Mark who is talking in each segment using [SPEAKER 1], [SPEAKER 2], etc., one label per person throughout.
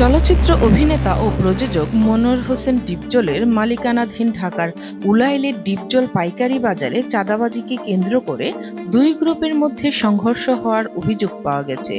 [SPEAKER 1] চলচ্চিত্র অভিনেতা ও প্রযোজক মনোয়ার হোসেন ডিপজলের মালিকানাধীন ঢাকার উলাইলের ডিপজল পাইকারি বাজারে চাঁদাবাজিকে কেন্দ্র করে দুই গ্রুপের মধ্যে সংঘর্ষ হওয়ার অভিযোগ পাওয়া গেছে।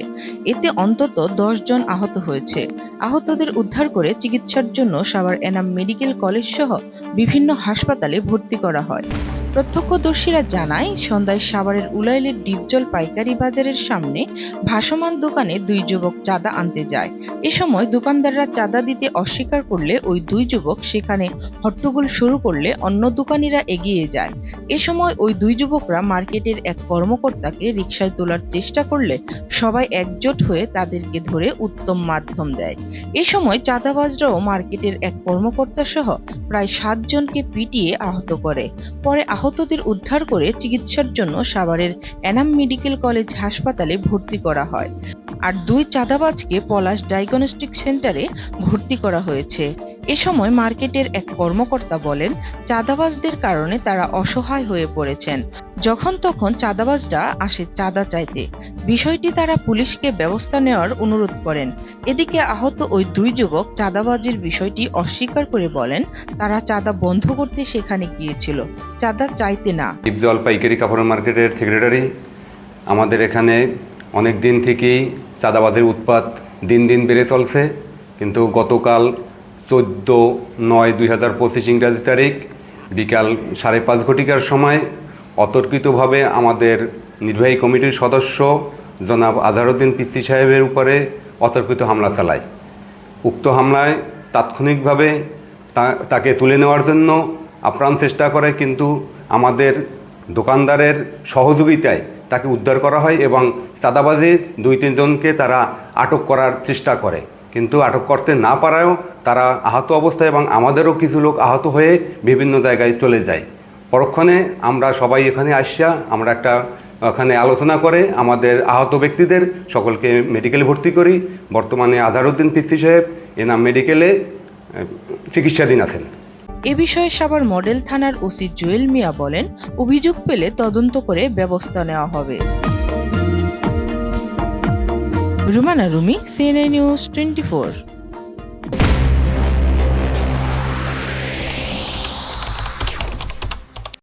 [SPEAKER 1] এতে অন্তত দশ জন আহত হয়েছে। আহতদের উদ্ধার করে চিকিৎসার জন্য সাভার এনাম মেডিকেল কলেজ সহ বিভিন্ন হাসপাতালে ভর্তি করা হয়। প্রত্যক্ষদর্শীরা জানায়, সন্ধ্যায় সাভারের উলাইলের ডিপজল পাইকারি বাজারের সামনে ভাসমান দোকানে দুই যুবক চাঁদা আনতে যায়। এ সময় দোকানদাররা চাঁদা দিতে অস্বীকার করলে ওই দুই যুবক সেখানে হট্টগোল শুরু করলে অন্য দোকানিরা এগিয়ে যায়। এ সময় ওই দুই যুবকরা মার্কেটের এক কর্মকর্তাকে রিকশায় তোলার চেষ্টা করলে সবাই একজোট হয়ে তাদেরকে ধরে উত্তম মাধ্যম দেয়। এ সময় চাঁদাবাজরাও মার্কেটের এক কর্মকর্তা সহ প্রায় সাতজনকে পিটিয়ে আহত করে। পরে আহতদের উদ্ধার করে চিকিৎসার জন্য সাভারের এনাম মেডিকেল কলেজ হাসপাতালে ভর্তি করা হয়। আর দুই চাঁদাবাজকে পলাশ ডায়াগনস্টিক সেন্টারে ভর্তি করা হয়েছে। এ সময় মার্কেটের এক কর্মকর্তা বলেন, চাঁদাবাজদের কারণে তারা অসহায় হয়ে পড়েছেন। যখন তখন চাঁদাবাজরা আসে চাঁদা চাইতে। বিষয়টি তারা পুলিশকে ব্যবস্থা নেওয়ার অনুরোধ করেন। এদিকে আহত ওই দুই যুবক চাঁদাবাজির বিষয়টি অস্বীকার করে বলেন, তারা চাঁদা বন্ধ করতে সেখানে গিয়েছিল। চাঁদা চাইতে না।
[SPEAKER 2] ডিপজল পাইকারি কাপড় মার্কেটের সেক্রেটারি, আমাদের এখানে অনেক দিন থেকেই চাঁদাবাজের উৎপাত দিন দিন বেড়ে চলছে। কিন্তু গতকাল চোদ্দ নয় দুই হাজার পঁচিশ ইংরাজি তারিখ বিকাল সাড়ে পাঁচ ঘটিকার সময় অতর্কিতভাবে আমাদের নির্বাহী কমিটির সদস্য জনাব আজহারউদ্দিন পিস্তি সাহেবের উপরে অতর্কিত হামলা চালায়। উক্ত হামলায় তাৎক্ষণিকভাবে তাকে তুলে নেওয়ার জন্য আপ্রাণ চেষ্টা করে, কিন্তু আমাদের দোকানদারের সহযোগিতায় তাকে উদ্ধার করা হয় এবং চাঁদাবাজির দুই তিনজনকে তারা আটক করার চেষ্টা করে। কিন্তু আটক করতে না পারায়ও তারা আহত অবস্থায় এবং আমাদেরও কিছু লোক আহত হয়ে বিভিন্ন জায়গায় চলে যায়। পরক্ষণে আমরা সবাই এখানে আসিয়া আমরা একটা, ওখানে আলোচনা করে আমাদের আহত ব্যক্তিদের সকলকে মেডিকেলে ভর্তি করি। বর্তমানে আজহারউদ্দিন পিস্তি সাহেব, এনাম মেডিকেলে চিকিৎসাধীন আছেন।
[SPEAKER 1] এ বিষয়ে সাভার মডেল থানার ওসি জুয়েল মিয়া বলেন, অভিযোগ পেলে তদন্ত করে ব্যবস্থা নেওয়া হবে। Rumana Rumi CNA news twenty